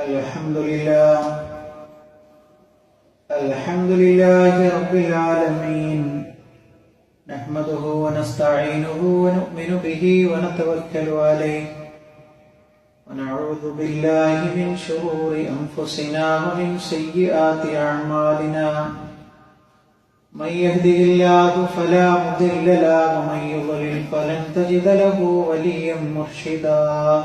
الحمد لله. الحمد لله رب العالمين. نحمده ونستعينه ونؤمن به ونتوكل عليه. ونعوذ بالله من شرور أنفسنا ومن سيئات أعمالنا. من يهده الله فلا مضل له ومن يضلل فلن تجد له وليا مرشدا.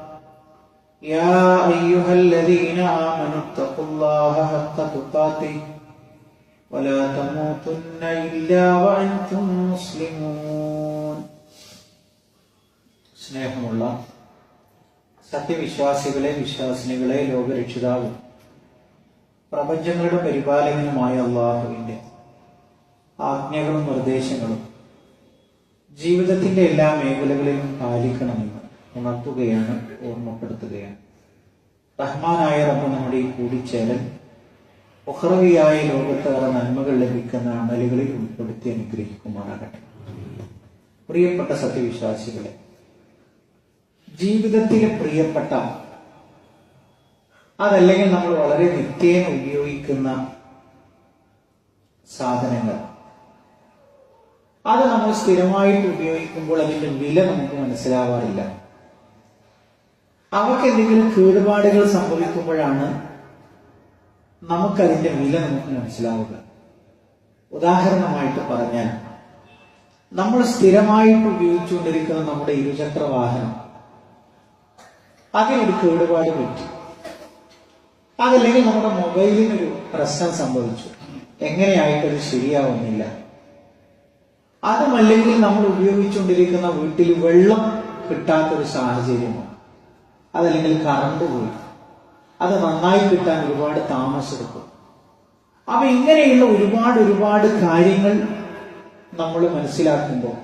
يا أيها الذين آمنوا اتقوا الله حق تقاته ولا تموتن إلا وأنتم مسلمون സ്നേഹമുള്ള സത്യവിശ്വാസികളെ വിശ്വാസിനികളെ ലോകരക്ഷിതാവും പ്രപഞ്ചങ്ങളുടെ പരിപാലകനുമായ അള്ളാഹുവിന്റെ ആജ്ഞകളും നിർദ്ദേശങ്ങളും ജീവിതത്തിന്റെ എല്ലാ മേഖലകളിലും പാലിക്കണമെന്ന് ഉണർത്തുകയാണ് ഓർമ്മപ്പെടുത്തുകയാണ്. റഹ്മാനായ റബ്ബ് നമ്മുടെ ഈ കൂടിച്ചേരൽ ഒഹ്റവിയായ ലോകത്തേറെ നന്മകൾ ലഭിക്കുന്ന അമലുകളിൽ ഉൾപ്പെടുത്തി അനുഗ്രഹിക്കുമാറാകട്ടെ. പ്രിയപ്പെട്ട സത്യവിശ്വാസികളെ ജീവിതത്തിലെ പ്രിയപ്പെട്ട അതല്ലെങ്കിൽ നമ്മൾ വളരെ നിത്യേന ഉപയോഗിക്കുന്ന സാധനങ്ങൾ അത് നമ്മൾ സ്ഥിരമായിട്ട് ഉപയോഗിക്കുമ്പോൾ അതിന്റെ വില നമുക്ക് മനസ്സിലാവാറില്ല. അവർക്ക് എന്തെങ്കിലും കേടുപാടുകൾ സംഭവിക്കുമ്പോഴാണ് നമുക്കതിന്റെ വില നമുക്ക് മനസ്സിലാവുക. ഉദാഹരണമായിട്ട് പറഞ്ഞാൽ നമ്മൾ സ്ഥിരമായിട്ട് ഉപയോഗിച്ചുകൊണ്ടിരിക്കുന്ന നമ്മുടെ ഇരുചക്ര വാഹനം അതിനൊരു കേടുപാട് പറ്റി. അതല്ലെങ്കിൽ നമ്മുടെ മൊബൈലിനൊരു പ്രശ്നം സംഭവിച്ചു. എങ്ങനെയായിട്ടത് ശരിയാവുന്നില്ല. അതുമല്ലെങ്കിൽ നമ്മൾ ഉപയോഗിച്ചുകൊണ്ടിരിക്കുന്ന വീട്ടിൽ വെള്ളം കിട്ടാത്തൊരു സാഹചര്യമോ അതല്ലെങ്കിൽ കറണ്ട് പോയി. അത് നന്നായി കിട്ടാൻ ഒരുപാട് താമസമെടുക്കും അപ്പൊ ഇങ്ങനെയുള്ള ഒരുപാട് ഒരുപാട് കാര്യങ്ങൾ നമ്മൾ മനസ്സിലാക്കുമ്പോൾ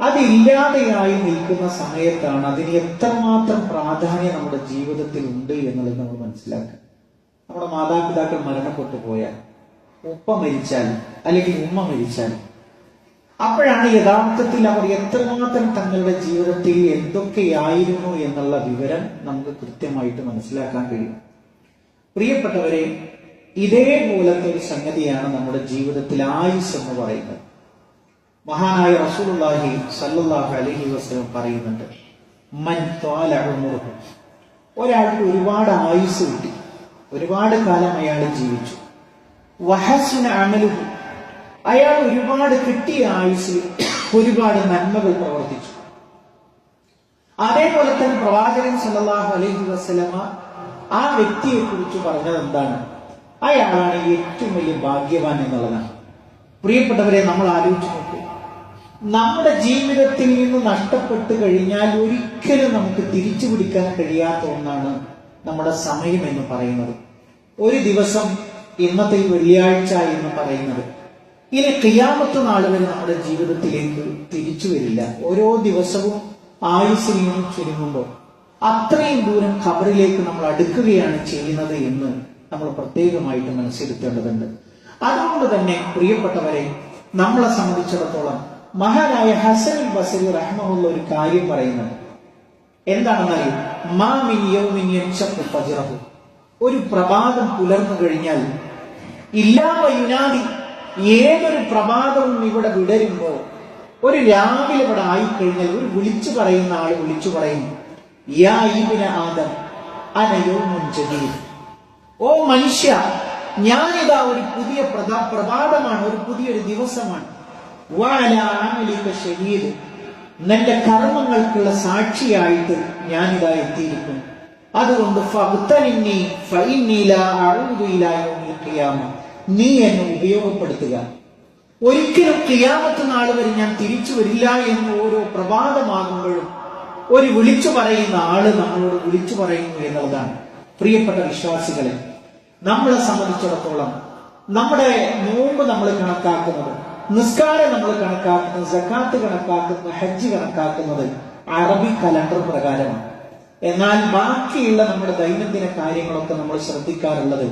അതില്ലാതെയായി നിൽക്കുന്ന സമയത്താണ് അതിന് എത്രമാത്രം പ്രാധാന്യം നമ്മുടെ ജീവിതത്തിൽ ഉണ്ട് എന്നുള്ളത് നമ്മൾ മനസ്സിലാക്കുക. നമ്മുടെ മാതാപിതാക്കൾ മരണപ്പെട്ടു പോയാൽ ഉപ്പ മരിച്ചാൽ അല്ലെങ്കിൽ ഉമ്മ മരിച്ചാൽ അപ്പോഴാണ് യഥാർത്ഥത്തിൽ അവർ എത്രമാത്രം തങ്ങളുടെ ജീവിതത്തിൽ എന്തൊക്കെയായിരുന്നു എന്നുള്ള വിവരം നമുക്ക് കൃത്യമായിട്ട് മനസ്സിലാക്കാൻ കഴിയും. പ്രിയപ്പെട്ടവരെ ഇതേപോലത്തെ ഒരു സംഗതിയാണ് നമ്മുടെ ജീവിതത്തിൽ ആയുസ് എന്ന് പറയുന്നത്. മഹാനായ റസൂലുള്ളാഹി സല്ലല്ലാഹു അലൈഹി വസല്ലം പറയുന്നുണ്ട് മൻ ത്വാല ഉമറുഹു. ഒരാൾക്ക് ഒരുപാട് ആയുസ് കിട്ടി. ഒരുപാട് കാലം അയാൾ ജീവിച്ചു. വഹസുന അമലുഹു. അയാൾ ഒരുപാട് കിട്ടിയ ആയുസ് ഒരുപാട് നന്മകൾ പ്രവർത്തിച്ചു. അതേപോലെ തന്നെ പ്രവാചകൻ സല്ലല്ലാഹു അലൈഹി വസല്ലമ ആ വ്യക്തിയെ കുറിച്ച് പറഞ്ഞത് എന്താണ്? അയാളാണ് ഏറ്റവും വലിയ ഭാഗ്യവാൻ എന്നുള്ളതാണ്. പ്രിയപ്പെട്ടവരെ നമ്മൾ ആലോചിച്ചു നോക്കൂ. നമ്മുടെ ജീവിതത്തിൽ നിന്ന് നഷ്ടപ്പെട്ടു കഴിഞ്ഞാൽ ഒരിക്കലും നമുക്ക് തിരിച്ചു പിടിക്കാൻ കഴിയാത്ത ഒന്നാണ് നമ്മുടെ സമയം എന്ന് പറയുന്നത്. ഒരു ദിവസം ഇന്നത്തെ വെള്ളിയാഴ്ച എന്ന് പറയുന്നത്. ഇനി കിയാമത്ത് വരെ നമ്മുടെ ജീവിതത്തിലേക്ക് തിരിച്ചു വരില്ല. ഓരോ ദിവസവും ആയുസിനെയും ചുരുങ്ങുമ്പോൾ അത്രയും ദൂരം ഖബറിലേക്ക് നമ്മൾ അടുക്കുകയാണ് ചെയ്യുന്നത് എന്ന് നമ്മൾ പ്രത്യേകമായിട്ട് മനസ്സിരുത്തേണ്ടതുണ്ട്. അതുകൊണ്ട് തന്നെ പ്രിയപ്പെട്ടവരെ നമ്മളെ സംബന്ധിച്ചിടത്തോളം മഹാനായ ഹസൻ ബസരി റഹ്മുള്ള ഒരു കാര്യം പറയുന്നത് എന്താണെന്നറിയും. ഒരു പ്രഭാതം പുലർന്നു കഴിഞ്ഞാൽ ഇല്ലാമ യുനാദി ഏതൊരു പ്രഭാതവും ഇവിടെ വിടരുമ്പോ ഒരു രാവിലെ ഇവിടെ ആയിക്കഴിഞ്ഞാൽ ഒരു വിളിച്ചു പറയുന്ന ആൾ വിളിച്ചു പറയും യാ ആദം ഓ മനുഷ്യ ഞാനിതാ ഒരു പുതിയ പ്രഭാ പ്രഭാതമാണ് ഒരു പുതിയൊരു ദിവസമാണ്. ശരീരം നിന്റെ കർമ്മങ്ങൾക്കുള്ള സാക്ഷിയായിട്ട് ഞാനിതാ എത്തിയിരിക്കുന്നു. അതുകൊണ്ട് നീ എന്നെ ഉപയോഗപ്പെടുത്തുക. ഒരിക്കലും കിയാമത്ത് നാൾ വരെ ഞാൻ തിരിച്ചു വരില്ല എന്ന് ഓരോ പ്രഭാതമാകുമ്പോഴും ഒരു വിളിച്ചു പറയുന്ന ആൾ നമ്മളോട് വിളിച്ചു പറയുന്നു എന്നുള്ളതാണ്. പ്രിയപ്പെട്ട വിശ്വാസികളെ നമ്മളെ സംബന്ധിച്ചിടത്തോളം നമ്മുടെ നോമ്പ് നമ്മൾ കണക്കാക്കുന്നത് നിസ്കാരം നമ്മൾ കണക്കാക്കുന്നത് ജക്കാത്ത് കണക്കാക്കുന്നത് ഹജ്ജ് കണക്കാക്കുന്നത് അറബി കലണ്ടർ പ്രകാരമാണ്. എന്നാൽ ബാക്കിയുള്ള നമ്മുടെ ദൈനംദിന കാര്യങ്ങളൊക്കെ നമ്മൾ ശ്രദ്ധിക്കാറുള്ളത്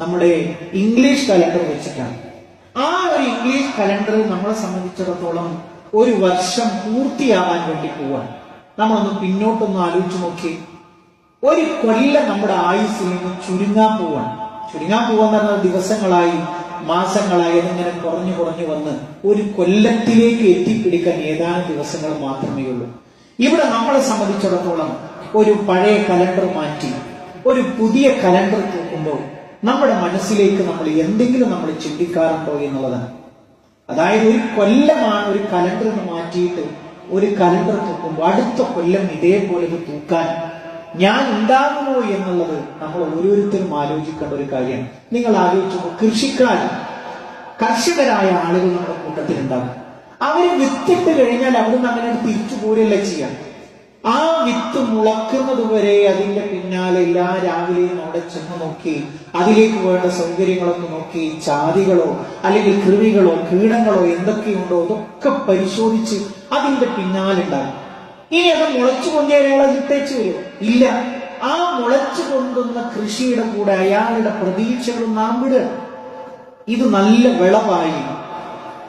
നമ്മുടെ ഇംഗ്ലീഷ് കലണ്ടർ വെച്ചിട്ടാണ്. ആ ഒരു ഇംഗ്ലീഷ് കലണ്ടർ നമ്മളെ സംബന്ധിച്ചിടത്തോളം ഒരു വർഷം പൂർത്തിയാവാൻ വേണ്ടി പോവാണ്. നമ്മളൊന്ന് പിന്നോട്ടൊന്ന് ആലോചിച്ചു നോക്കി. ഒരു കൊല്ലം നമ്മുടെ ആയുസ്സിൽ നിന്ന് ചുരുങ്ങാൻ പോവാണ്. ചുരുങ്ങാൻ പോവാന്ന് പറഞ്ഞാൽ ദിവസങ്ങളായി മാസങ്ങളായി അതിങ്ങനെ കുറഞ്ഞു കുറഞ്ഞു വന്ന് ഒരു കൊല്ലത്തിലേക്ക് എത്തിപ്പിടിക്കാൻ ഏതാനും ദിവസങ്ങൾ മാത്രമേ ഉള്ളൂ. ഇവിടെ നമ്മളെ സംബന്ധിച്ചിടത്തോളം ഒരു പഴയ കലണ്ടർ മാറ്റി ഒരു പുതിയ കലണ്ടർ തൂക്കുമ്പോൾ നമ്മുടെ മനസ്സിലേക്ക് നമ്മൾ എന്തെങ്കിലും നമ്മൾ ചിന്തിക്കാറുണ്ടോ എന്നുള്ളതാണ്. അതായത് ഒരു കൊല്ലമാണ് ഒരു കലണ്ടർ മാറ്റിയിട്ട് ഒരു കലണ്ടർ തൂക്കുമ്പോൾ അടുത്ത കൊല്ലം ഇതേപോലെ ഇത് തൂക്കാൻ ഞാൻ ഉണ്ടാകുമോ എന്നുള്ളത് നമ്മൾ ഓരോരുത്തരും ആലോചിക്കേണ്ട ഒരു കാര്യമാണ്. നിങ്ങൾ ആലോചിച്ചപ്പോൾ കൃഷിക്കാർ കർഷകരായ ആളുകൾ നമ്മുടെ കൂട്ടത്തിൽ കൂട്ടത്തിലുണ്ടാകും. അവരെ വിത്തിട്ട് കഴിഞ്ഞാൽ അവിടുന്ന് അങ്ങനെ തിരിച്ചു പോരല്ല ചെയ്യാം? ആ വിത്ത് മുളക്കുന്നത് വരെ അതിന്റെ പിന്നാലെ എല്ലാ രാവിലെയും അവിടെ ചെന്ന് നോക്കി അതിലേക്ക് വേണ്ട സൗകര്യങ്ങളൊക്കെ നോക്കി ചാതികളോ അല്ലെങ്കിൽ കൃമികളോ കീടങ്ങളോ എന്തൊക്കെയുണ്ടോ അതൊക്കെ പരിശോധിച്ച് അതിന്റെ പിന്നാലുണ്ടാകും ഇനി അത് മുളച്ചു കൊണ്ടേയാൾ അത് വരുമോ വരും. ഇല്ല. ആ മുളച്ചു കൊണ്ടുവന്ന കൃഷിയുടെ കൂടെ അയാളുടെ പ്രതീക്ഷകളും നാം വിടുക. ഇത് നല്ല വിളവായി.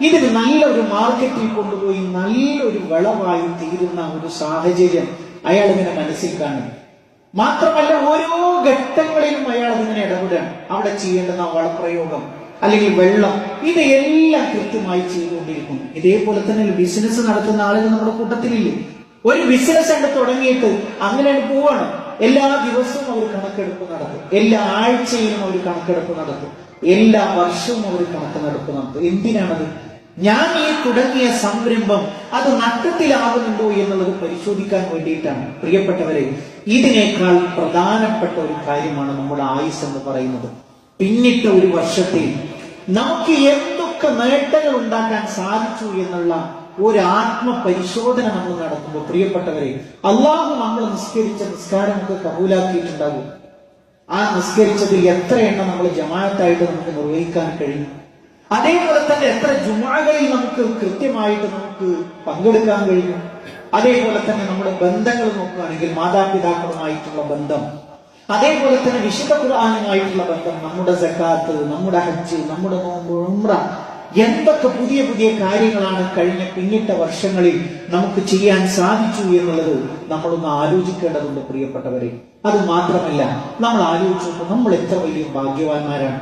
ഇതിന് നല്ലൊരു മാർക്കറ്റിൽ കൊണ്ടുപോയി നല്ലൊരു വിളവായി തീരുന്ന ഒരു സാഹചര്യം അയാൾ ഇങ്ങനെ മനസ്സിൽ കാണും മാത്രമല്ല ഓരോ ഘട്ടങ്ങളിലും അയാൾ അതിങ്ങനെ ഇടപെടുകയാണ്. അവിടെ ചെയ്യേണ്ടുന്ന വളപ്രയോഗം അല്ലെങ്കിൽ വെള്ളം ഇത് എല്ലാം കൃത്യമായി ചെയ്തുകൊണ്ടിരിക്കുന്നു. ഇതേപോലെ തന്നെ ഒരു ബിസിനസ് നടത്തുന്ന ആളുകൾ നമ്മുടെ കൂട്ടത്തിലില്ലേ? ഒരു ബിസിനസ് അങ്ങ് തുടങ്ങിയിട്ട് അങ്ങനെ പോവാണ്. എല്ലാ ദിവസവും അവർ കണക്കെടുപ്പ് നടത്തും. എല്ലാ ആഴ്ചയിലും അവർ കണക്കെടുപ്പ് നടത്തും. എല്ലാ വർഷവും അവർ കണക്ക് നടത്തും. എന്തിനാണത്? ഞാൻ ഈ തുടങ്ങിയ സംരംഭം അത് നട്ടത്തിലാകുന്നുണ്ടോ എന്നുള്ളത് പരിശോധിക്കാൻ വേണ്ടിയിട്ടാണ്. പ്രിയപ്പെട്ടവരെ ഇതിനേക്കാൾ പ്രധാനപ്പെട്ട ഒരു കാര്യമാണ് നമ്മുടെ ആയുസ് എന്ന് പറയുന്നത്. പിന്നിട്ട ഒരു വർഷത്തിൽ നമുക്ക് എന്തൊക്കെ നേട്ടങ്ങൾ ഉണ്ടാക്കാൻ സാധിച്ചു എന്നുള്ള ഒരു ആത്മപരിശോധന നമ്മൾ നടത്തുമ്പോൾ പ്രിയപ്പെട്ടവരെ അള്ളാഹു നമ്മൾ നിസ്കരിച്ച നിസ്കാരമൊക്കെ കബൂലാക്കിയിട്ടുണ്ടാകും. ആ നിസ്കരിച്ചതിൽ എത്ര എണ്ണം നമ്മൾ ജമാഅത്തായിട്ട് നമുക്ക് നിർവഹിക്കാൻ കഴിയും? അതേപോലെ തന്നെ എത്ര ജുമാകളിൽ നമുക്ക് കൃത്യമായിട്ട് നമുക്ക് പങ്കെടുക്കാൻ കഴിയും. അതേപോലെ തന്നെ നമ്മുടെ ബന്ധങ്ങൾ നോക്കുകയാണെങ്കിൽ മാതാപിതാക്കളുമായിട്ടുള്ള ബന്ധം. അതേപോലെ തന്നെ വിശുദ്ധ ഖുർആാനുമായിട്ടുള്ള ബന്ധം. നമ്മുടെ സക്കാത്ത് നമ്മുടെ ഹജ്ജ് നമ്മുടെ നോമ്പ് ഉംറ. എന്തൊക്കെ പുതിയ പുതിയ കാര്യങ്ങളാണ് കഴിഞ്ഞ പിന്നിട്ട വർഷങ്ങളിൽ നമുക്ക് ചെയ്യാൻ സാധിച്ചു എന്നുള്ളത് നമ്മളൊന്ന് ആലോചിക്കേണ്ടതുണ്ട് പ്രിയപ്പെട്ടവരെ. അത് മാത്രമല്ല നമ്മൾ ആലോചിച്ചു നമ്മൾ എത്ര വലിയ ഭാഗ്യവാന്മാരാണ്.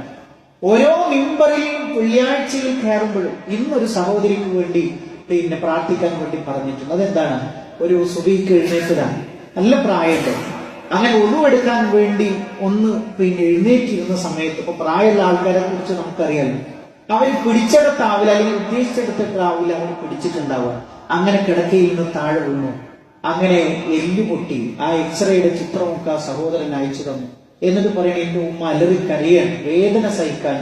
ഓരോ മിമ്പറിലും വെള്ളിയാഴ്ചയിൽ കയറുമ്പോഴും ഇന്നൊരു സഹോദരിക്ക് വേണ്ടി പിന്നെ പ്രാർത്ഥിക്കാൻ വേണ്ടി പറഞ്ഞിട്ടുണ്ട്. അതെന്താണ്? ഒരു സുബീക്ക് എഴുന്നേറ്റതാണ്. നല്ല പ്രായമുണ്ട്. അങ്ങനെ ഒഴിവെടുക്കാൻ വേണ്ടി ഒന്ന് പിന്നെ എഴുന്നേറ്റിരുന്ന സമയത്ത് ഇപ്പൊ പ്രായമുള്ള ആൾക്കാരെ കുറിച്ച് നമുക്കറിയാലോ. അവർ പിടിച്ചെടുത്താവില്ല അല്ലെങ്കിൽ ഉദ്ദേശിച്ചെടുത്തിട്ടാവില്ല അവർ പിടിച്ചിട്ടുണ്ടാവുക. അങ്ങനെ കിടക്കയിൽ നിന്ന് താഴെ വീണു. അങ്ങനെ എല്ലുപൊട്ടി. ആ എക്സ്റേയുടെ ചിത്രമൊക്കെ ആ സഹോദരൻ അയച്ചു തന്നു. എന്നിട്ട് പറയണ എന്റെ ഉമ്മ അലറി കരയാണ് വേദന സഹിക്കാൻ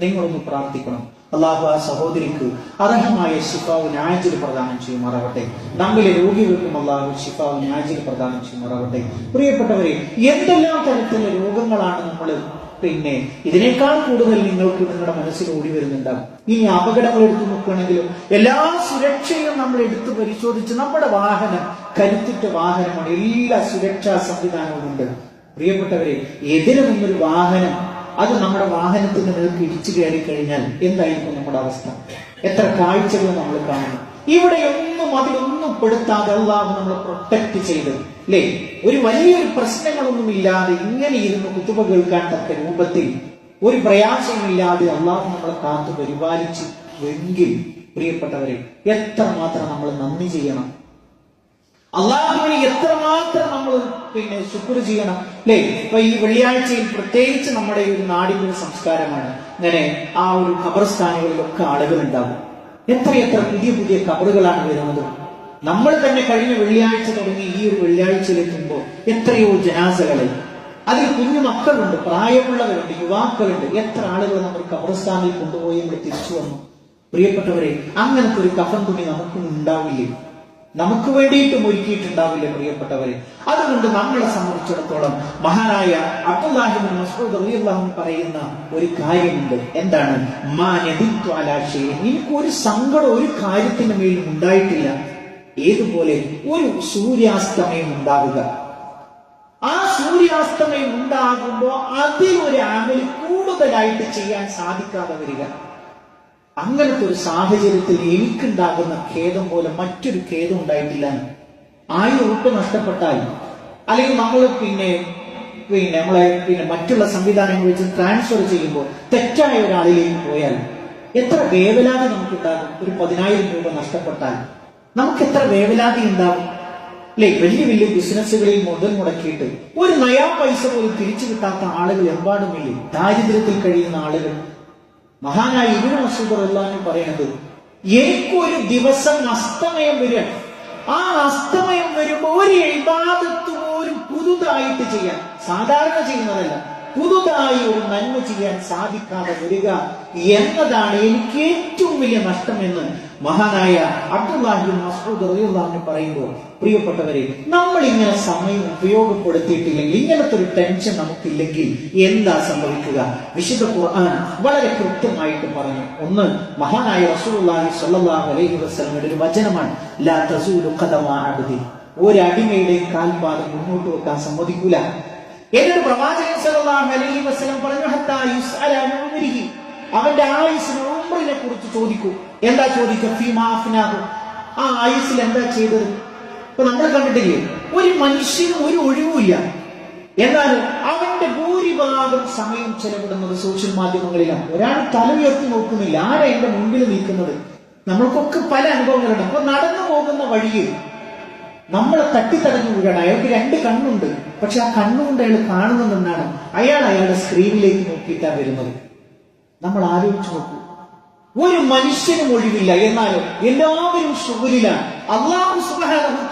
നിങ്ങളൊന്ന് പ്രാർത്ഥിക്കണം. അള്ളാഹു ആ സഹോദരിക്ക് അർഹമായ ശിഫാവ് ഞായച്ചിൽ പ്രദാനം ചെയ്യുമാറാവട്ടെ. നമ്മിലെ രോഗികൾക്കും അള്ളാഹു ശിഫാവ് ഞായച്ചിൽ പ്രദാനം ചെയ്യുമാറാവട്ടെ. പ്രിയപ്പെട്ടവരെ എന്തെല്ലാം തരത്തിലുള്ള രോഗങ്ങളാണ് നമ്മൾ പിന്നെ ഇതിനേക്കാൾ കൂടുതൽ നിങ്ങൾക്ക് നിങ്ങളുടെ മനസ്സിൽ ഓടി വരുന്നുണ്ടാവും. ഇനി അപകടങ്ങൾ എടുത്തു നോക്കുകയാണെങ്കിലും എല്ലാ സുരക്ഷയും നമ്മൾ എടുത്തു പരിശോധിച്ച് നമ്മുടെ വാഹനം കരുത്തിട്ട വാഹനമാണ്. എല്ലാ സുരക്ഷാ സംവിധാനവും ഉണ്ട്. പ്രിയപ്പെട്ടവരെ എതിരെ നിന്നൊരു വാഹനം അത് നമ്മുടെ വാഹനത്തിന് മേൽക്ക് ഇടിച്ചു കയറി കഴിഞ്ഞാൽ എന്തായിരിക്കും നമ്മുടെ അവസ്ഥ? എത്ര കാഴ്ചകൾ നമ്മൾ കാണുന്നു? ഇവിടെയൊന്നും അതിലൊന്നും പെടുത്താതെ അള്ളാഹു നമ്മളെ പ്രൊട്ടക്ട് ചെയ്ത്. അല്ലേ ഒരു വലിയൊരു പ്രശ്നങ്ങളൊന്നും ഇല്ലാതെ ഇങ്ങനെ ഇരുന്ന് കുത്തുബ കേൾക്കാൻ തക്ക രൂപത്തിൽ ഒരു പ്രയാസമില്ലാതെ അള്ളാഹു നമ്മളെ കാത്തു പരിപാലിച്ചു എങ്കിൽ പ്രിയപ്പെട്ടവരെ എത്ര മാത്രം നമ്മൾ നന്ദി ചെയ്യണം. അള്ളാഹുവിന് എത്രമാത്രം നമ്മൾ പിന്നെ ശുക്ർ ചെയ്യണം അല്ലേ? ഇപ്പൊ ഈ വെള്ളിയാഴ്ചയിൽ പ്രത്യേകിച്ച് നമ്മുടെ ഒരു നാടിന്റെ ഒരു സംസ്കാരമാണ്. ഇങ്ങനെ ആ ഒരു ഖബർസ്ഥാനങ്ങളിലൊക്കെ ആളുകൾ ഉണ്ടാകും എത്രയെത്ര പുതിയ പുതിയ കബറുകളാണ് വരുന്നത്. നമ്മൾ തന്നെ കഴിഞ്ഞ വെള്ളിയാഴ്ച തുടങ്ങി ഈ ഒരു വെള്ളിയാഴ്ചയിലെത്തുമ്പോൾ എത്രയോ ജനാസകളെ അതിൽ കുഞ്ഞു മക്കളുണ്ട് പ്രായമുള്ളവരുണ്ട് യുവാക്കളുണ്ട്. എത്ര ആളുകൾ നമ്മൾ കബർസ്ഥാനിൽ കൊണ്ടുപോയി നമ്മൾ തിരിച്ചു വന്നു. പ്രിയപ്പെട്ടവരെ അങ്ങനത്തെ ഒരു കഫൻ തുണി നമുക്കും ഉണ്ടാവില്ലേ? നമുക്ക് വേണ്ടിയിട്ടും ഒരുക്കിയിട്ടുണ്ടാവില്ല പ്രിയപ്പെട്ടവരെ? അതുകൊണ്ട് നമ്മളെ സംബന്ധിച്ചിടത്തോളം മഹാനായ അബ്ദുല്ലാഹിബിൻ അൻഹു പറയുന്ന ഒരു കാര്യമുണ്ട്. എന്താണ്. എനിക്ക് ഒരു സങ്കടം ഒരു കാര്യത്തിന് മേലും ഉണ്ടായിട്ടില്ല. ഏതുപോലെ? ഒരു സൂര്യാസ്തമയം ഉണ്ടാവുക. ആ സൂര്യാസ്തമയം ഉണ്ടാകുമ്പോ അതിലൊരു ആമിൽ കൂടുതലായിട്ട് ചെയ്യാൻ സാധിക്കാതെ വരിക. അങ്ങനത്തെ ഒരു സാഹചര്യത്തിൽ എനിക്കുണ്ടാകുന്ന ഖേദം പോലെ മറ്റൊരു ഖേദം ഉണ്ടായിട്ടില്ല. ആയുർ ഉറപ്പ് നഷ്ടപ്പെട്ടാൽ അല്ലെങ്കിൽ നമ്മൾ പിന്നെ പിന്നെ നമ്മളെ പിന്നെ മറ്റുള്ള സംവിധാനങ്ങൾ വെച്ച് ട്രാൻസ്ഫർ ചെയ്യുമ്പോൾ തെറ്റായ ഒരാളിലേക്ക് പോയാൽ എത്ര വേവലാതി നമുക്കുണ്ടാകും? ഒരു പതിനായിരം രൂപ നഷ്ടപ്പെട്ടാൽ നമുക്ക് എത്ര വേവലാതി ഉണ്ടാകും? അല്ലെ വലിയ വലിയ ബിസിനസ്സുകളിൽ മുതൽ മുടക്കിയിട്ട് ഒരു നയാ പൈസ പോലും തിരിച്ചു കിട്ടാത്ത ആളുകൾ എമ്പാടുമില്ലേ ദാരിദ്ര്യത്തിൽ കഴിയുന്ന ആളുകൾ. മഹാനായ ഇബിന് മസൂദ് അള്ളാഹു പറയുന്നത് എനിക്കൊരു ദിവസം അസ്തമയം വരിക ആ അസ്തമയം വരുമ്പോ ഒരു ഇബാദത്ത് പോലും പുതുതായിട്ട് ചെയ്യാൻ സാധാരണ ചെയ്യുന്നതല്ല പുതുതായി ഒരു നന്മ ചെയ്യാൻ സാധിക്കാതെ വരിക എന്നതാണ് എനിക്ക് ഏറ്റവും വലിയ നഷ്ടമെന്ന് മഹാനായ അബ്ദുല്ലാഹി മസൂദ് റളിയല്ലാഹു പറയുമ്പോൾ പ്രിയപ്പെട്ടവരെ നമ്മൾ ഇങ്ങനെ സമയം ഉപയോഗപ്പെടുത്തിയിട്ടില്ലെങ്കിൽ ഇങ്ങനത്തെ ഒരു ടെൻഷൻ നമുക്കില്ലെങ്കിൽ എന്താ സംഭവിക്കുക? വിശുദ്ധ ഖുർആൻ വളരെ കൃത്യമായിട്ട് പറഞ്ഞു. ഒന്ന് മഹാനായ റസൂലുള്ളാഹി സ്വല്ലല്ലാഹു അലൈഹി വസല്ലമയുടെ ഒരു വചനമാണ് ലാ തസൂലു ഖദമ അബ്ദി. ഒരു അടിമയുടെ കാൽപാദം മുന്നോട്ട് വെക്കാൻ സമ്മതിക്കൂല. എന്നൊരു പ്രവാചകൻ സല്ലല്ലാഹു അലൈഹി വസല്ലം പറഞ്ഞു ഹത്താ യുസ്അല അവന്റെ ആയുസിന് ഉംറിനെ കുറിച്ച് ചോദിക്കൂ. എന്താ ചോദിക്കുക? ഫീമാ അഫ്നാഹു ആ ഐസിൽ എന്താ ചെയ്തത്? ഇപ്പൊ നമ്മൾ കണ്ടിട്ടില്ലേ ഒരു മനുഷ്യന് ഒരു ഒഴിവുമില്ല എന്നാൽ അവന്റെ ഭൂരിഭാഗം സമയം ചെലവിടുന്നത് സോഷ്യൽ മാധ്യമങ്ങളിലാണ്. ഒരാൾ തല ഉയർത്തി നോക്കുന്നില്ല. ആരാ എന്റെ മുമ്പിൽ നിൽക്കുന്നത്? നമ്മൾക്കൊക്കെ പല അനുഭവങ്ങളുണ്ട്. അപ്പൊ നടന്നു പോകുന്ന വഴിയിൽ നമ്മളെ തട്ടിത്തടഞ്ഞു വീഴാണ്. അയാൾക്ക് രണ്ട് കണ്ണുണ്ട്. പക്ഷെ ആ കണ്ണുകൊണ്ട് അയാൾ കാണുന്നതെന്നാണ് അയാൾ അയാളുടെ സ്ക്രീനിലേക്ക് നോക്കിയിട്ടാണ് വരുന്നത്. നമ്മൾ ആലോചിച്ച് നോക്കൂ. ഒരു മനുഷ്യനും ഒഴിവില്ല. എന്നാലും എല്ലാവരും ഷുഗലിലാണ് അള്ളാഹു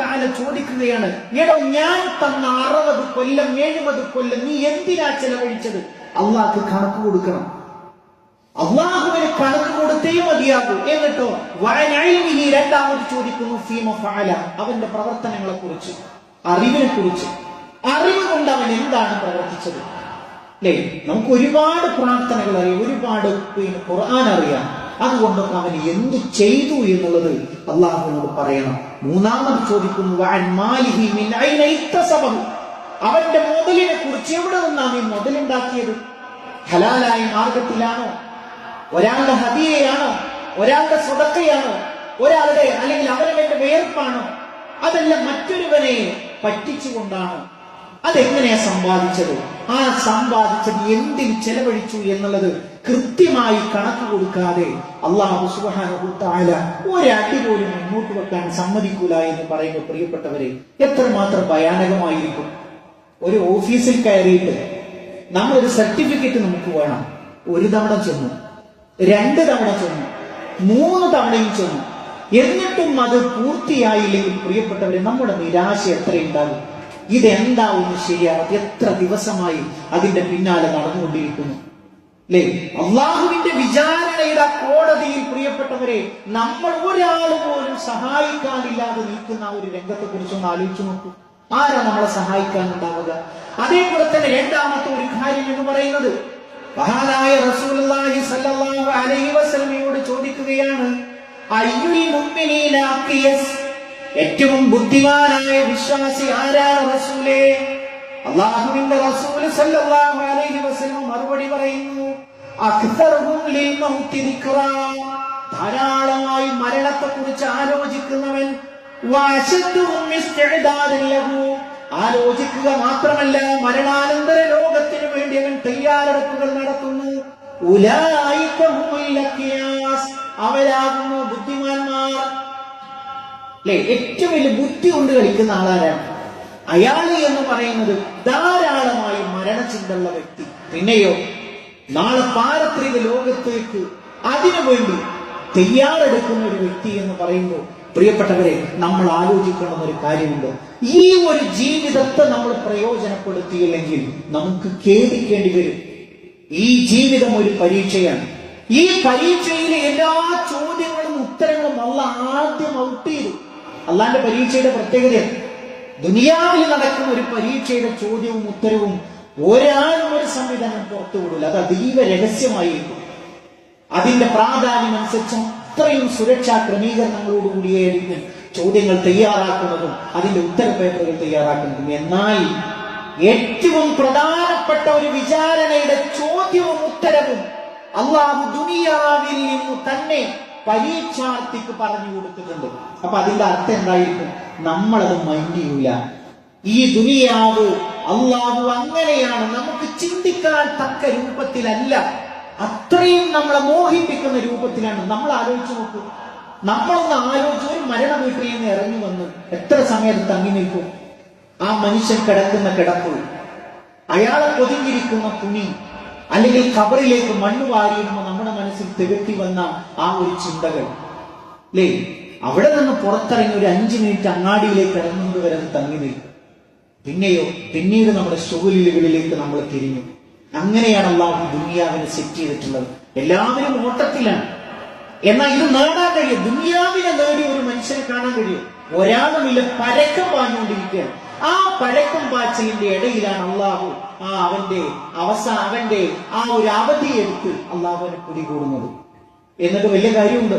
തആല ചോദിക്കുകയാണ് എടോ ഞാൻ തന്ന അറുപത് കൊല്ലം എഴുപത് കൊല്ലം നീ എന്തിനാ ചെലവഴിച്ചത്? അള്ളാഹ് കണക്ക് കൊടുക്കണം. അള്ളാഹുവിന് കണക്ക് കൊടുത്തേ മതിയാകൂ. എന്നിട്ടോ വഴനഴിമിനി രണ്ടാമത് ചോദിക്കുന്നു ഫീമ ഫാല അവന്റെ പ്രവർത്തനങ്ങളെ കുറിച്ച് അറിവിനെ കുറിച്ച് അറിവ് കൊണ്ട് അവൻ എന്താണ് പ്രവർത്തിച്ചത്? അല്ലേ? നമുക്ക് ഒരുപാട് പ്രാർത്ഥനകൾ അറിയാം ഒരുപാട് ഖുർആൻ അറിയാം. അതുകൊണ്ടൊക്കെ അവൻ എന്ത് ചെയ്തു എന്നുള്ളത് അള്ളാഹുവിനോട് പറയണം. മൂന്നാമത് ചോദിക്കുന്നു. അവന്റെ മുതലിനെ കുറിച്ച് എവിടെ നിന്നാണ് ഈ മുതലുണ്ടാക്കിയത് ഹലാലായ മാർഗത്തിലാണോ? ഒരാളുടെ ഹതിയയാണോ ഒരാളുടെ സ്വതക്കയാണോ? ഒരാളുടെ അല്ലെങ്കിൽ അവരവന്റെ വേർപ്പാണോ? അതല്ല മറ്റൊരുവനെ പറ്റിച്ചുകൊണ്ടാണോ? അതെങ്ങനെയാ സമ്പാദിച്ചത്? ആ സമ്പാദിച്ചത് എന്തിൽ ചെലവഴിച്ചു എന്നുള്ളത് കൃത്യമായി കണക്ക് കൊടുക്കാതെ അള്ളാഹു സുബ്ഹാനഹു തആല ഒരടി പോലും മുന്നോട്ട് വെക്കാൻ സമ്മതിക്കൂല എന്ന് പറയുന്ന പ്രിയപ്പെട്ടവരെ എത്രമാത്രം ഭയാനകമായിരിക്കും. ഒരു ഓഫീസിൽ കയറിയിട്ട് നമ്മൾ ഒരു സർട്ടിഫിക്കറ്റ് നമുക്ക് വേണം. ഒരു തവണ ചെന്നു രണ്ട് തവണ ചെന്നു മൂന്ന് തവണയും ചെന്നു. എന്നിട്ടും അത് പൂർത്തിയായില്ലെങ്കിൽ പ്രിയപ്പെട്ടവരെ നമ്മുടെ നിരാശ എത്രയുണ്ടാകും? ഇതെന്താ ഒന്ന് ശരിയാവാത്ത? എത്ര ദിവസമായി അതിന്റെ പിന്നാലെ നടന്നുകൊണ്ടിരിക്കുന്നു? അല്ലേ അള്ളാഹുവിന്റെ വിചാരണയുടെ ആ കോടതിയിൽ പ്രിയപ്പെട്ടവരെ നമ്മൾ ഒരാൾ പോലും സഹായിക്കാനില്ലാതെ നിൽക്കുന്ന ഒരു രംഗത്തെ കുറിച്ചൊന്ന് ആലോചിച്ചു നോക്കൂ. ആരാ നമ്മളെ സഹായിക്കാനുണ്ടാവുക? അതേപോലെ തന്നെ രണ്ടാമത്തെ ഒരു കാര്യം എന്ന് പറയുന്നത് മഹാനായ റസൂലി സ്വല്ലല്ലാഹു അലൈഹി വസല്ലമയോട് ചോദിക്കുകയാണ് ഏറ്റവും ബുദ്ധിമാനായ വിശ്വാസി ആരാ റസൂലേ? അള്ളാഹുവിന്റെ സല്ലല്ലാഹു അലൈഹി വസല്ലം മറുപടി പറയുന്നു ധാരാളമായി മരണത്തെ കുറിച്ച് ആലോചിക്കുന്നവൻ ആലോചിക്കുക മാത്രമല്ല മരണാനന്തര ലോകത്തിനു വേണ്ടി അവൻ തയ്യാറെടുപ്പുകൾ നടത്തുന്നു. അവരാകുന്നു ബുദ്ധിമാന്മാർ. അല്ലെ ഏറ്റവും വലിയ ബുദ്ധി കൊണ്ട് കളിക്കുന്ന ആളാരാണ്? അയാൾ എന്ന് പറയുന്നത് ധാരാളമായി മരണചിന്തയുള്ള വ്യക്തി. പിന്നെയോ നാളെ പാരത്രിക ലോകത്തേക്ക് അതിനു വേണ്ടി തയ്യാറെടുക്കുന്ന ഒരു വ്യക്തി എന്ന് പറയുമ്പോൾ പ്രിയപ്പെട്ടവരെ നമ്മൾ ആലോചിക്കണം ഒരു കാര്യമുണ്ട്. ഈ ഒരു ജീവിതത്തെ നമ്മൾ പ്രയോജനപ്പെടുത്തിയില്ലെങ്കിൽ നമുക്ക് ഖേദിക്കേണ്ടി വരും. ഈ ജീവിതം ഒരു പരീക്ഷയാണ്. ഈ പരീക്ഷയിലെ എല്ലാ ചോദ്യങ്ങളും ഉത്തരങ്ങളും അല്ല ആദ്യം ഔട്ട് ചെയ്തു. അള്ളാന്റെ പരീക്ഷയുടെ പ്രത്യേകതയാണ്. ദുനിയാവിൽ നടക്കുന്ന ഒരു പരീക്ഷയുടെ ചോദ്യവും ഉത്തരവും ഒരാളും ഒരു സംവിധാനം പുറത്തുവിടില്ല അത് അതീവ രഹസ്യമായിരിക്കും. അതിന്റെ പ്രാധാന്യം അനുസരിച്ച് അത്രയും സുരക്ഷാ ക്രമീകരണങ്ങളോടുകൂടിയായിരിക്കും ചോദ്യങ്ങൾ തയ്യാറാക്കുന്നതും അതിന്റെ ഉത്തര പേപ്പറുകൾ തയ്യാറാക്കുന്നതും. എന്നാൽ ഏറ്റവും പ്രധാനപ്പെട്ട ഒരു വിചാരണയുടെ ചോദ്യവും ഉത്തരവും അള്ളാഹു ദുനിയാവിൽ നിന്ന് തന്നെ പരീക്ഷാർത്ഥിക്ക് പറഞ്ഞു കൊടുത്തിട്ടുണ്ട്. അപ്പൊ അതിന്റെ അർത്ഥം എന്തായിരിക്കും? നമ്മളത് മൈൻഡ് ചെയ്യൂല. ഈ ദുനിയാവ് അള്ളാഹു അങ്ങനെയാണ്. നമുക്ക് ചിന്തിക്കാൻ തക്ക രൂപത്തിലല്ല. അത്രയും നമ്മളെ മോഹിപ്പിക്കുന്ന രൂപത്തിലാണ്. നമ്മൾ ആലോചിച്ച് നോക്കൂ. നമ്മളൊന്ന് ആലോചിച്ച് ഒരു മരണ വീട്ടിൽ നിന്ന് ഇറങ്ങി വന്ന് എത്ര സമയത്ത് തങ്ങി നിൽക്കും? ആ മനുഷ്യൻ കിടക്കുന്ന കിടപ്പ്. അയാളെ പൊതിഞ്ഞിരിക്കുന്ന തുണി അല്ലെങ്കിൽ കബറിലേക്ക് മണ്ണ് വാരിയിടുമ്പോൾ നമ്മുടെ മനസ്സിൽ തികട്ടി വന്ന ആ ഒരു ചിന്തകൾ. അല്ലേ അവിടെ നിന്ന് പുറത്തിറങ്ങി ഒരു അഞ്ചു മിനിറ്റ് അങ്ങാടിയിലേക്ക് ഇറങ്ങുന്നത് വരെ തങ്ങി നിൽക്കും. പിന്നെയോ പിന്നീട് നമ്മുടെ ഷോലിലുകളിലേക്ക് നമ്മൾ തിരിഞ്ഞു. അങ്ങനെയാണ് അള്ളാഹു ദുനിയാവിനെ സെറ്റ് ചെയ്തിട്ടുള്ളത്. എല്ലാവരും ഓട്ടത്തിലാണ്. എന്നാൽ ഇത് നേടാൻ കഴിയും. ദുനിയാവിനെ നേടി ഒരു മനുഷ്യനെ കാണാൻ കഴിയും. ഒരാളുമില്ല പരക്കം പാഞ്ഞുകൊണ്ടിരിക്കുകയാണ്. ആ പരക്കം പാച്ചലിന്റെ ഇടയിലാണ് അള്ളാഹു ആ അവന്റെ അവസാന അവന്റെ ആ ഒരു അവധി എടുത്ത് അള്ളാഹുവിനെ പിടികൂടുന്നത്. എന്നിട്ട് വലിയ കാര്യമുണ്ട്.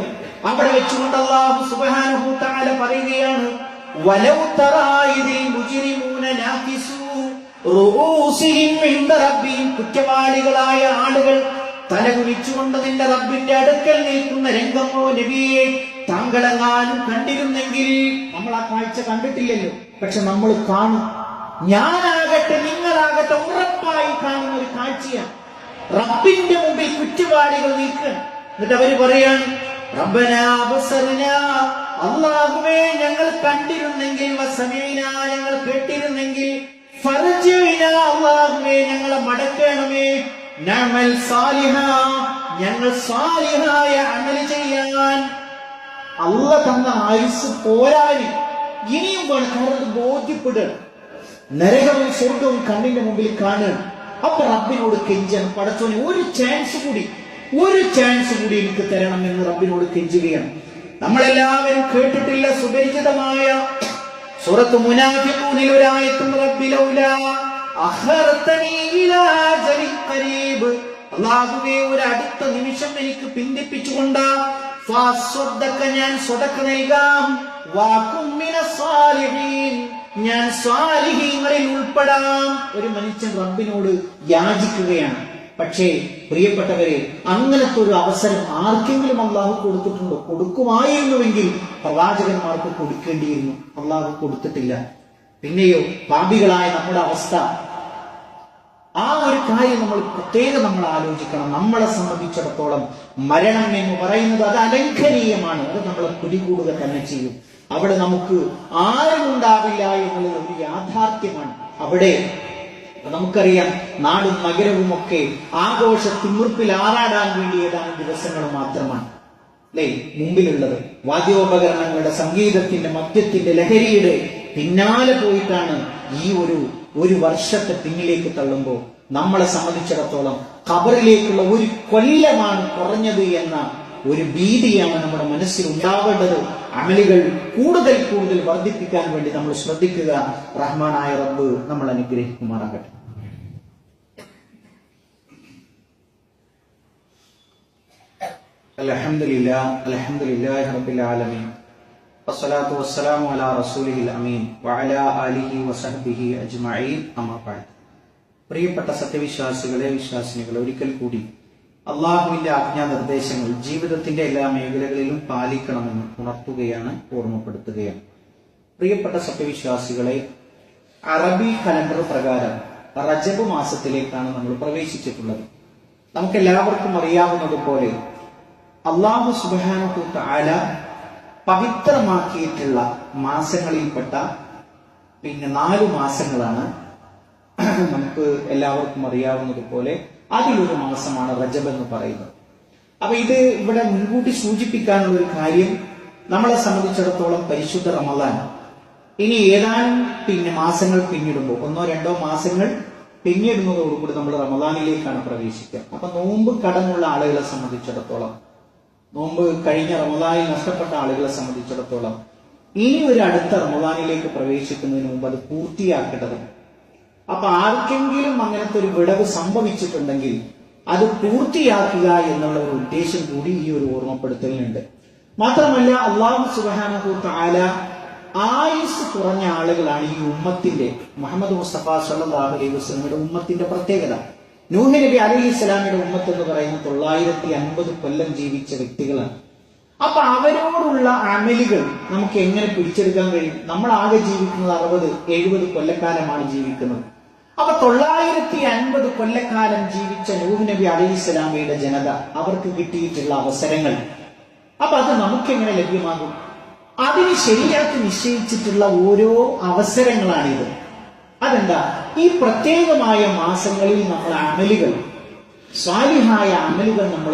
അവിടെ വെച്ചുകൊണ്ട് അള്ളാഹു സുബ്ഹാനഹു തആല കുറ്റവാളികളായ ആളുകൾ തലകുനിച്ചുകൊണ്ട് നിന്റെ റബ്ബിന്റെ അടുക്കൽ നിൽക്കുന്ന രംഗമോ നബിയെ താങ്കളെങ്ങാനും കണ്ടിരുന്നെങ്കിൽ നമ്മൾ ആ കാഴ്ച കണ്ടിട്ടില്ലല്ലോ. പക്ഷെ നമ്മൾ കാണും. ഞാനാകട്ടെ നിങ്ങളാകട്ടെ ഉറപ്പായി കാണുന്ന ഒരു കാഴ്ചയാണ്. റബ്ബിന്റെ മുമ്പിൽ കുറ്റവാളികൾ നിൽക്കണം എന്നിട്ട് അവർ പറയാണ് അള്ളാഹുവേ ഞങ്ങൾ കണ്ടിരുന്നെങ്കിൽ ഞങ്ങൾ കേട്ടിരുന്നെങ്കിൽ അള്ളാഹുവേ ഞങ്ങളെ മടക്കണമേ. നഅമൽ സാലിഹ ഞങ്ങൾ സാലിഹായ അമൽ ചെയ്യാൻ അല്ല തന്ന ആയുസ് പോരാന് ഇനിയും വേണം കാരണം അത് നരകവും സ്വർഗവും കണ്ണിന്റെ മുമ്പിൽ കാണുക. അപ്പൊ റബ്ബിനോട് കെഞ്ചാൻ പടച്ചോനെ ഒരു ചാൻസ് കൂടി. ഒരു ചാൻസ് കൂടി എനിക്ക് തരണം എന്ന് റബ്ബിനോട് കെഞ്ചുകയാണ്. നമ്മളെല്ലാവരും കേട്ടിട്ടില്ല സുപരിചിതമായ സൂറത്ത് മുനാഫിഖൂനിൽ ഒരായത്തും റബ്ബിലൗലാ അഖർതനീ ഇലാ അജലിൻ ഖരീബ്. അല്ലാഹുവേ ഒരു അടുത്ത നിമിഷം എനിക്ക് പിന്തിപ്പിച്ചുകൊണ്ട് ഞാൻ സ്വതക്ക് നൽകാം. ഞാൻ സ്വാലിഹീങ്ങളിൽ ഉൾപ്പെടാം. ഒരു മനുഷ്യൻ റബ്ബിനോട് യാചിക്കുകയാണ്. പക്ഷേ പ്രിയപ്പെട്ടവരെ അങ്ങനത്തെ ഒരു അവസരം ആർക്കെങ്കിലും അള്ളാഹു കൊടുത്തിട്ടുണ്ടോ? കൊടുക്കുമായിരുന്നുവെങ്കിൽ പ്രവാചകന്മാർക്ക് കൊടുക്കേണ്ടിയിരുന്നു. അള്ളാഹു കൊടുത്തിട്ടില്ല. പിന്നെയോ പാപികളായ നമ്മുടെ അവസ്ഥ. ആ ഒരു കാര്യം നമ്മൾ പ്രത്യേകം നമ്മൾ ആലോചിക്കണം. നമ്മളെ സംബന്ധിച്ചിടത്തോളം മരണം എന്ന് പറയുന്നത് അത് അലംഘനീയമാണ്. അത് നമ്മളെ പിടികൂടുക തന്നെ ചെയ്യും. അവിടെ നമുക്ക് ആരും ഉണ്ടാവില്ല എന്നുള്ളത് ഒരു യാഥാർത്ഥ്യമാണ്. അവിടെ നമുക്കറിയാം നാടും നഗരവും ഒക്കെ ആഘോഷ തിമിർപ്പിൽ ആറാടാൻ വേണ്ടി ഏതാനും ദിവസങ്ങൾ മാത്രമാണ്. അല്ലേ? മുമ്പിലുള്ളത്. വാദ്യോപകരണങ്ങളുടെ സംഗീതത്തിന്റെ മദ്യത്തിന്റെ ലഹരിയുടെ പിന്നാലെ പോയിട്ടാണ് ഈ ഒരു ഒരു വർഷത്തെ പിന്നിലേക്ക് തള്ളുമ്പോൾ നമ്മളെ സംബന്ധിച്ചിടത്തോളം കബറിലേക്കുള്ള ഒരു കൊല്ലമാണ് കുറഞ്ഞത് എന്ന ഒരു ഭീതിയാണ് നമ്മുടെ മനസ്സിൽ ഉണ്ടാവേണ്ടത്. അമലുകൾ കൂടുതൽ കൂടുതൽ വർദ്ധിപ്പിക്കാൻ വേണ്ടി നമ്മൾ ശ്രദ്ധിക്കുക. റഹ്മാനായ റബ്ബ് നമ്മൾ അനുഗ്രഹിക്കുമാറാകട്ടെ. الحمد لله الحمد لله رب العالمين والصلاة والسلام على رسوله الأمين وعلى آله وصحبه أجمعين أما بعد പ്രിയപ്പെട്ട സത്യവിശ്വാസികളെ വിശ്വാസിനികളെ ഒരിക്കൽ കൂടി അള്ളാഹുവിന്റെ ആജ്ഞാ നിർദ്ദേശങ്ങൾ ജീവിതത്തിന്റെ എല്ലാ മേഖലകളിലും പാലിക്കണമെന്ന് ഉണർത്തുകയാണ് ഓർമ്മപ്പെടുത്തുകയാണ് പ്രിയപ്പെട്ട സത്യവിശ്വാസികളെ അറബി കലണ്ടർ പ്രകാരം റജബ് മാസത്തിലേക്കാണ് നമ്മൾ പ്രവേശിച്ചിട്ടുള്ളത് നമുക്ക് എല്ലാവർക്കും അറിയാവുന്നതുപോലെ അള്ളാഹു സുബാനക്കൂട്ട് ആല പവിത്രമാക്കിയിട്ടുള്ള മാസങ്ങളിൽപ്പെട്ട പിന്നെ നാല് മാസങ്ങളാണ്. നമുക്ക് എല്ലാവർക്കും അറിയാവുന്നതുപോലെ അതിലൊരു മാസമാണ് റജബ് എന്ന് പറയുന്നത്. അപ്പൊ ഇത് ഇവിടെ മുൻകൂട്ടി സൂചിപ്പിക്കാനുള്ള ഒരു കാര്യം നമ്മളെ സംബന്ധിച്ചിടത്തോളം പരിശുദ്ധ റമദാൻ. ഇനി ഏതാനും പിന്നെ മാസങ്ങൾ പിന്നിടുമ്പോൾ ഒന്നോ രണ്ടോ മാസങ്ങൾ പിന്നിടുന്നതോടുകൂടി നമ്മൾ റമദാനിലേക്കാണ് പ്രവേശിക്കുക. അപ്പൊ നോമ്പ് കടമുള്ള ആളുകളെ സംബന്ധിച്ചിടത്തോളം നോമ്പ് കഴിഞ്ഞ റമദാനിൽ നഷ്ടപ്പെട്ട ആളുകളെ സംബന്ധിച്ചിടത്തോളം ഇനി ഒരു അടുത്ത റമദാനിലേക്ക് പ്രവേശിക്കുന്നതിന് മുമ്പ് അത് പൂർത്തിയാക്കേണ്ടതുണ്ട്. അപ്പൊ ആർക്കെങ്കിലും അങ്ങനത്തെ ഒരു വിടവ് സംഭവിച്ചിട്ടുണ്ടെങ്കിൽ അത് പൂർത്തിയാക്കുക എന്നുള്ള ഒരു ഉദ്ദേശം കൂടി ഈ ഒരു ഓർമ്മപ്പെടുത്തലിനുണ്ട്. മാത്രമല്ല അള്ളാഹു സുബാനഹു താല ആയുസ് കുറഞ്ഞ ആളുകളാണ് ഈ ഉമ്മത്തിന്റെ മുഹമ്മദ് മുസ്തഫ സല്ലാഹു അലൈഹി വസ്ലമിയുടെ ഉമ്മത്തിന്റെ പ്രത്യേകത. നൂഹ് നബി അലൈഹി ഇസ്ലാമിയുടെ ഉമ്മത്ത് എന്ന് പറയുന്നത് തൊള്ളായിരത്തി അൻപത് കൊല്ലം ജീവിച്ച വ്യക്തികളാണ്. അപ്പൊ അവരോടുള്ള അമലുകൾ നമുക്ക് എങ്ങനെ പിടിച്ചെടുക്കാൻ കഴിയും? നമ്മൾ ആകെ ജീവിക്കുന്നത് അറുപത് എഴുപത് കൊല്ലക്കാലമാണ് ജീവിക്കുന്നത്. അപ്പൊ തൊള്ളായിരത്തി അൻപത് കൊല്ലക്കാലം ജീവിച്ച നൂഹ് നബി അലൈഹി ഇസ്ലാമിയുടെ ജനത അവർക്ക് കിട്ടിയിട്ടുള്ള അവസരങ്ങൾ. അപ്പൊ അത് നമുക്ക് എങ്ങനെ ലഭ്യമാകും? അതിന് ശരിയാക്കി നിശ്ചയിച്ചിട്ടുള്ള ഓരോ അവസരങ്ങളാണിത്. അതെന്താ? ഈ പ്രത്യേകമായ മാസങ്ങളിൽ നമ്മൾ അമലുകൾ സ്വാലിഹായ അമലുകൾ നമ്മൾ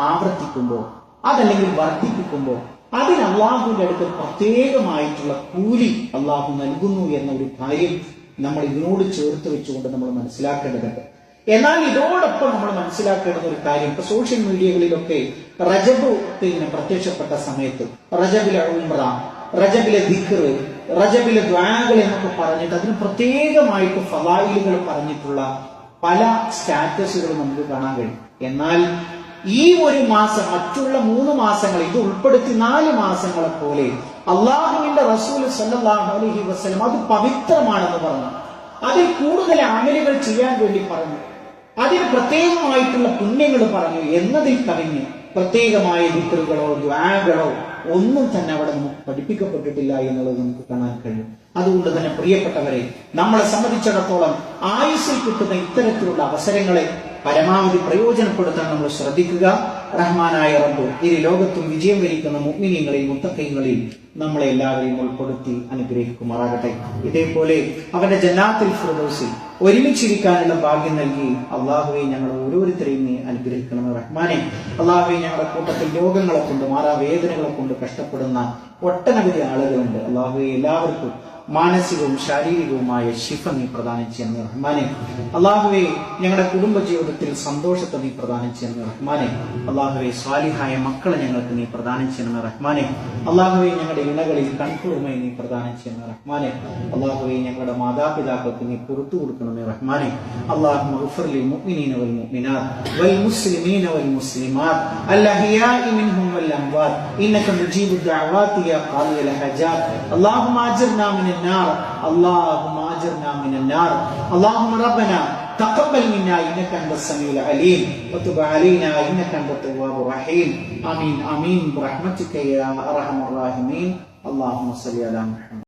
ആവർത്തിക്കുമ്പോൾ അതല്ലെങ്കിൽ വർദ്ധിപ്പിക്കുമ്പോൾ അതിന് അള്ളാഹുവിന്റെ അടുത്ത് പ്രത്യേകമായിട്ടുള്ള കൂലി അള്ളാഹു നൽകുന്നു എന്ന ഒരു കാര്യം നമ്മൾ ഇതിനോട് ചേർത്ത് വെച്ചുകൊണ്ട് നമ്മൾ മനസ്സിലാക്കേണ്ടതുണ്ട്. എന്നാൽ ഇതോടൊപ്പം നമ്മൾ മനസ്സിലാക്കേണ്ട ഒരു കാര്യം ഇപ്പൊ സോഷ്യൽ മീഡിയകളിലൊക്കെ റജബ് പിന്നെ പ്രത്യക്ഷപ്പെട്ട സമയത്ത് റജബിലെ ഉംറ റജബിലെ ദിഖർ റജബിലെ ദ്വാകൾ എന്നൊക്കെ പറഞ്ഞിട്ട് അതിന് പ്രത്യേകമായിട്ട് ഫലായിലുകൾ പറഞ്ഞിട്ടുള്ള പല സ്റ്റാറ്റസുകളും നമുക്ക് കാണാൻ കഴിയും. എന്നാൽ ഈ ഒരു മാസം മറ്റുള്ള മൂന്ന് മാസങ്ങൾ ഇത് ഉൾപ്പെടുത്തി നാല് മാസങ്ങളെ പോലെ അള്ളാഹുവിന്റെ റസൂൽ സല്ലല്ലാഹു അലൈഹി വസല്ലം അത് പവിത്രമാണെന്ന് പറഞ്ഞു. അതിൽ കൂടുതൽ അമലുകൾ ചെയ്യാൻ വേണ്ടി പറഞ്ഞു. അതിന് പ്രത്യേകമായിട്ടുള്ള പുണ്യങ്ങൾ പറഞ്ഞു എന്നതിൽ കവിഞ്ഞ് പ്രത്യേകമായ ദിക്കറുകളോ ദ്വാകളോ ഒന്നും തന്നെ അവിടെ നമുക്ക് പഠിപ്പിക്കപ്പെട്ടിട്ടില്ല എന്നുള്ളത് നമുക്ക് കാണാൻ കഴിയും. അതുകൊണ്ട് തന്നെ പ്രിയപ്പെട്ടവരെ നമ്മളെ സംബന്ധിച്ചിടത്തോളം ആയുസ്സിൽ കിട്ടുന്ന ഇത്തരത്തിലുള്ള അവസരങ്ങളെ പരമാവധി പ്രയോജനപ്പെടുത്താൻ നമ്മൾ ശ്രദ്ധിക്കുക. റഹ്മാനായ റബ്ബ് ഈ ലോകത്തും വിജയം വരിക്കുന്ന മുഗ്മിനിയങ്ങളിൽ മുത്തക്കൈകളിൽ നമ്മളെ എല്ലാവരെയും ഉൾപ്പെടുത്തി അനുഗ്രഹിക്കുമാറാകട്ടെ. ഇതേപോലെ അവന്റെ ജന്നാത്തിൽ ഫിറദൗസിൽ ഒരുമിച്ചിരിക്കാനുള്ള ഭാഗ്യം നൽകി അള്ളാഹുവെ ഞങ്ങൾ ഓരോരുത്തരെയും നീ അനുഗ്രഹിക്കണമെന്ന് റഹ്മാനെ. അള്ളാഹുവെ ഞങ്ങളുടെ കൂട്ടത്തിൽ രോഗങ്ങളെ കൊണ്ട് മാറാവേദനകളെ കൊണ്ട് കഷ്ടപ്പെടുന്ന ഒട്ടനവധി ആളുകളുണ്ട്. അള്ളാഹുവെ എല്ലാവർക്കും മാനസികവും ശാരീരികവുമായ ശിഫ നീ പ്രദാനം ചെയ്യുന്ന റഹ്മാനെ. അള്ളാഹുവെ ഞങ്ങളുടെ കുടുംബ ജീവിതത്തിൽ സന്തോഷത്തെ നീ പ്രദാനം ചെയ്യുന്ന റഹ്മാനെ. അള്ളാഹുവെ സ്വാലിഹായ മക്കളെ ഞങ്ങൾക്ക് നീ പ്രദാനം ചെയ്യുന്ന റഹ്മാനെ. അള്ളാഹുവെ ഞങ്ങളുടെ ഇണകളിൽ കൺകുറുമായി നീ പ്രദാനം ചെയ്യുന്ന റഹ്മാനെ. അള്ളാഹുവെ ഞങ്ങളുടെ മാതാപിതാക്കൾക്ക് നീ പുറത്തു കൊടുക്കണമേ റഹ്മാനെ. അള്ളാഹു മഗ്ഫിർലി മുഅ്മിനീന വൽ മുഅ്മിനാത്ത് വൽ മുസ്ലിമീന വൽ മുസ്ലിമാത്ത് വൽ ഇന്നക യാ ഹജാത്ത് അല്ലാഹുമ്മ മിൻ النار. اللهم أجرنا من النار. اللهم ربنا تقبل منا إنك أنت السميع العليم. وتب علينا إنك أنت التواب الرحيم. آمين آمين. برحمتك يا أرحم الراحمين. اللهم صل على محمد.